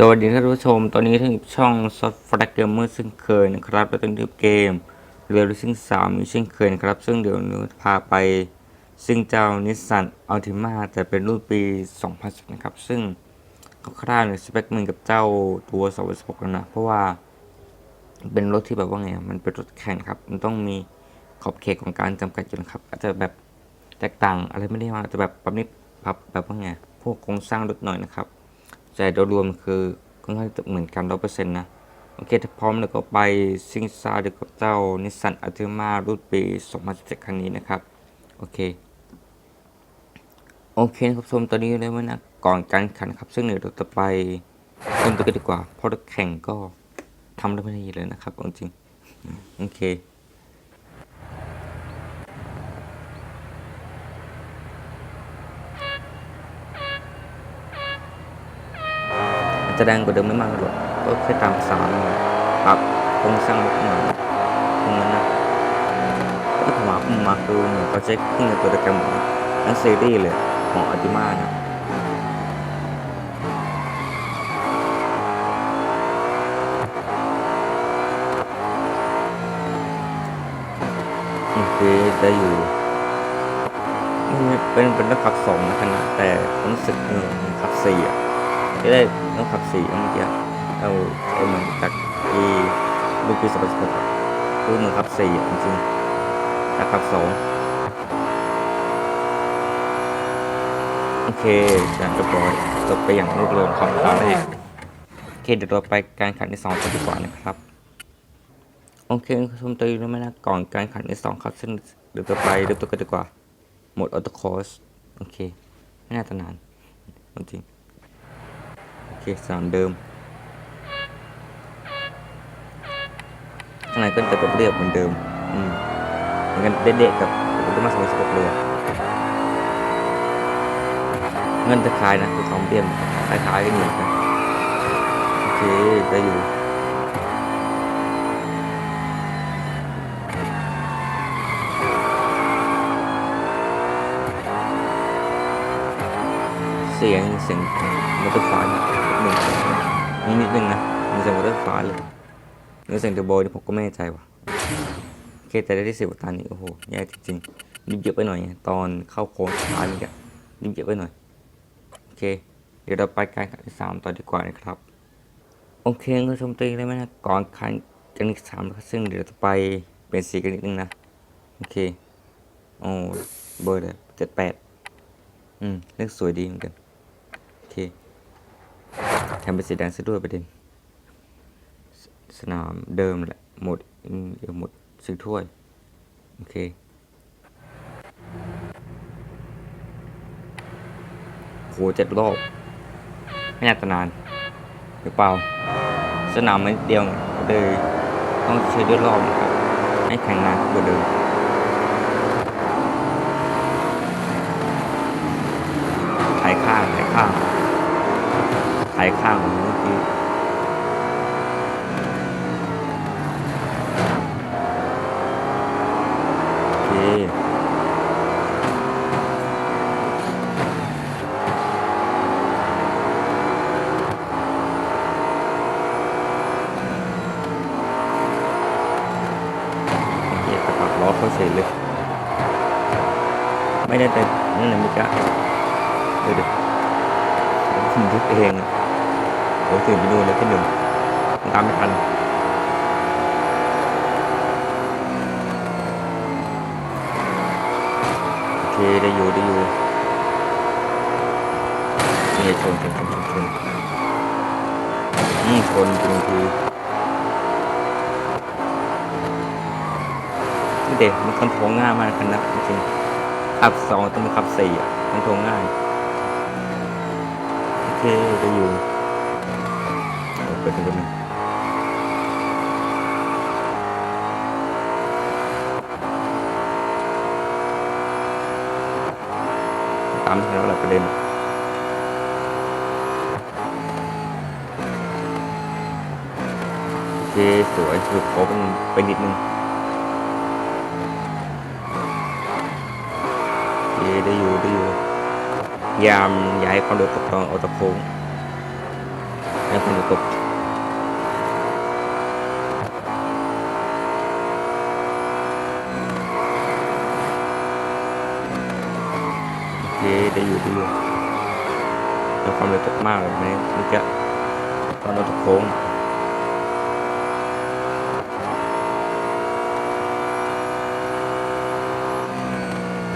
สวัสดีท่านผู้ชม ตอนนี้ถึงช่อง Soft f l a g Gamer ซึ่งเคยนะครับแล้วต้องดูเกมเรือซิ่งสามมีเช่นเคยนะครับ ซึ่งเดี๋ยวหนูพาไป ซึ่งเจ้านิสสันอัลติมาแต่เป็นรุ่นปี 2010 นะครับ ซึ่งคร่าวๆเนี่ยสเปคเหมือนกับเจ้าตัว 2016แล้วนะ เพราะว่าเป็นรถที่แบบว่าไง มันเป็นรถแข่งครับ มันต้องมีขอบเขตของการจำกัดอยู่นะครับ อาจจะแบบแตกต่างอะไรไม่ได้มากอาจจะแบบปรับนิดปรับแบบว่าไงพวกโครงสร้างรถหน่อยนะครับ แต่โดยรวมคือค่อนข้างเหมือนกันร้อยเปอร์เซ็นต์นะ โอเค ถ้าพร้อมแล้วก็ไปซิงซาเดียวกับเจ้านิสสันอัลติมารุ่นปี 2017 คันนี้นะครับ โอเค โอเคครับชมตอนนี้ได้ว่านะ ก่อนการแข่งครับ ซึ่งเดี๋ยวเราจะไปเริ่มตัวกันดีกว่า เพราะแข่งก็ทำได้ไม่ดีเลยนะครับเอาจริงโอเค จะแรงกว่าเดิมไม่มากหรอกก็แค่ตามภามปรับโครงสร้างรถหน่อยตรงนั้นนะก็ถามว่ามาคือเหมือนเขาใช้เครื่องตัวเดียวกันหมนะทั้งซีรีส์เลยของอัติมานะโอเคได้อยู่เป็นเป็นรถขับสองนะขนาดแต่ผมรู้สึกเออมันขับสี่อะ ที่ได้ต้องขับสี่เมื่อกี้เอาเอาเหมือนจากทีลูกปีสปอร์ตสปอร์ตคือเหมือนขับสี่จริงๆแต่ขับสองโอเคการเรียบร้อยจบไปอย่างรวดเร็วครับตามได้โอเคเดี๋ยวเราไปการข่งที่สองกันดีกว่านะครับโอเคคุณผู้ชมตัวอยู่แล้วไหมนะก่อนการข่งที่สองครับซึ่งเดี๋ยวเราไปเริ่มต้นกันดีกว่าหมดออโต้คอร์สโอเค ไม่น่าจะนานจริง สามเดิมข้างในก็จะเป็นเรียบเหมือนเดิม อืมเหมือนกันเด็กๆกับอุตร้ามาสมัยสกปรกเงินจะคลายนะคือของเบี้ยมคล้ายๆกันอยู่นะโอเคได้อยู่เสียงเสียงมอเตอร์ไฟล์ หนึ่งนี่นิดนึงนะมีเสียงมอเตอร์ไฟล์เลยเนื้อเสียงเทอร์โบนี่ผมก็ไม่แน่ใจว่ะโอเคแต่ได้ที่สิบตานี่โอ้โหแย่จริงๆนิดเยอะไปหน่อยตอนเข้าโค้งท้ายนี่แกนิดเยอะไปหน่อยโอเค เดี๋ยวเราไปการแข่งขันที่สามต่อดีกว่านะครับโอเคก็ชมตัวเองได้ไหมนะก่อนขันกันที่สามซึ่งเดี๋ยวจะไปเป็นสีกันนิดนึงนะโอเคโอ้เบอร์เลยเจ็ดแปดอืมเลขสวยดีเหมือนกันโอเค แถมเป็นสีแดงซะด้วยประเด็น สนามเดิมแหละ หมดอืมเดี๋ยวหมดซื้อถ้วย โอเคโหเจ็ดรอบไม่น่าจะนาน หรือเปล่า สนามมันเดียวเลยต้องใช้ด้วยรอบนะครับให้แข่งนานกว่าเดิมถ่ายข้างถ่ายข้าง ถ่ายข้างเมื่อกี้โอเคเคกระปักล้อเขาเสร็จเลย ไม่ได้แต่นั่นแหละมิกะเดี๋ยวเดี๋ยวผมยุบเองอะ โอ้ตื่นไปดูเลยที่หนึ่งตามไม่ทันโอเคได้อยู่ได้อยู่นี่ชนชนชนชนชนอืมชนจริงๆนี่เด็กมันคอนโทรง่ายมากคันนะจริงขับสองต้องมาขับสี่อะคอนโทรง่ายโอเคจะอยู่ เอาเปิดกันนะตามที่เราหลักประเด็นโอเคสวยสรุปขอเป็นไปนิดนึงเคได้อยู่ได้อยู่ยามย้ายความเร็วตกตอนเอาตะโค้งโแล้วคนจะตก เคได้อยู่ด้อยู่แต่ความเร็วตกมากเลยเมื่อกี้ตอนเราตกโค้ง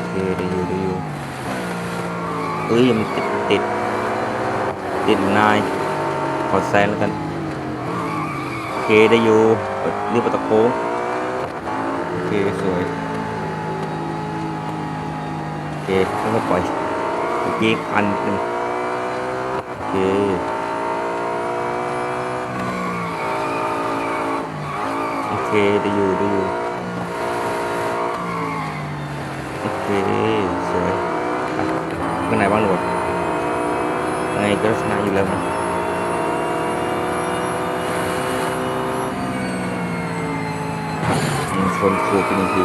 เคได้อยู่ได้อยู่เอ้ยมันติดติด ติดนายขอแซงแล้วกันโอเคได้อยู่เปิดรีบประตะโค้งโอเคสวย เคแล้วก็ปล่อยเมื่อกี้คันหนึ่งโอเคโอเคได้อยู่ได้อยู่โอเคสวยข้างในบ้างหนวดยังไงก็ชนะอยู่แล้วมั้งอืมชนถูกไปหนึ่งที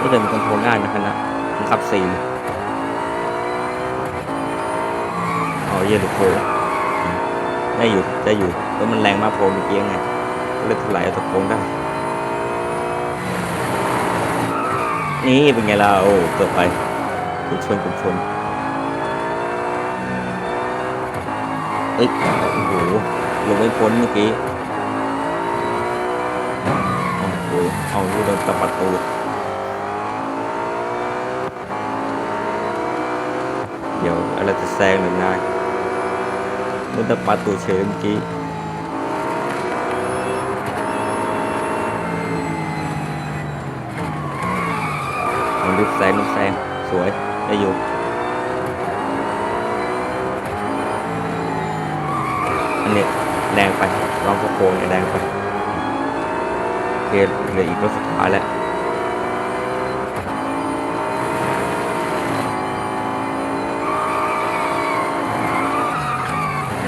นี่ เดินคอนโทรลง่ายนะครับนะมันขับสี่เอาเยี่ยหรือโคได้อยู่ได้อยู่แล้วมันแรงมากพอเมื่อกี้ไงก็เลยถลายตะโค้งได้ นี่เป็นไงล่ะโอ้เกิดไปกุชนกุชนเอ้ยโอ้โหลงไม่พ้นเมื่อกี้โอ้โหเอาลูกโดนตะปัดตูด เดี๋ยวอะไรจะแซงหรือไงโดนตะปัดตูดเฉยเมื่อกี้มันรีบแซงรีบแซงสวยได้อยู่อันนี้แรงไปลองกระโปรงแรงไปโอเคเหลืออีกรถสุดท้ายแล้ว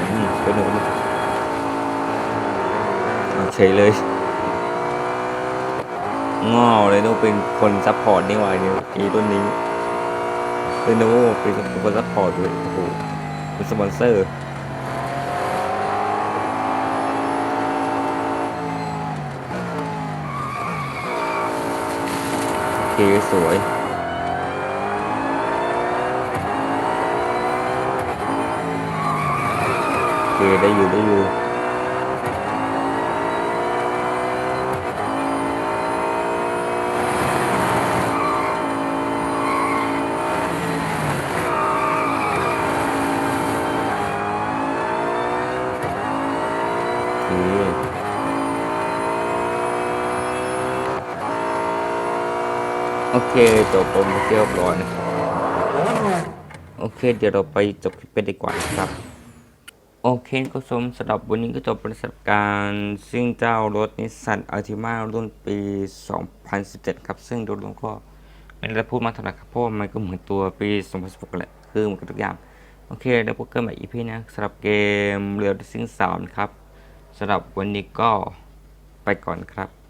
อืมเป็นหนึ่ง เฉยเลยง้อเลยต้องเป็นคนซัพพอร์ตนี่วาเนี่ยอีต้นนี้เป็นโนเป็นคนซัพพอร์ตด้วยโอ้โหเป็นสปอนเซอร์โอเคสวยโอเคได้อยู่ได้อยู่ โอเค โอเคจบผมเรียบร้อยนะครับโอเค เดี๋ยวเราไปจบคลิปดีกว่านะครับ โอเคคุณผู้ชมสำหรับวันนี้ก็จบประสบการณ์ ซึ่งเจ้ารถนิสสันอัลติมารุ่นปี 2017 ครับ ซึ่งโดยรวมก็ไม่ได้พูดมากเท่าไหร่ครับ เพราะมันก็เหมือนตัวปี 2016แหละ คือเหมือนกันทุกอย่าง โอเคเดี๋ยวพบกันใหม่อีพีนะสำหรับเกมเรือซิ่งสามครับสำหรับวันนี้ก็ไปก่อนครับ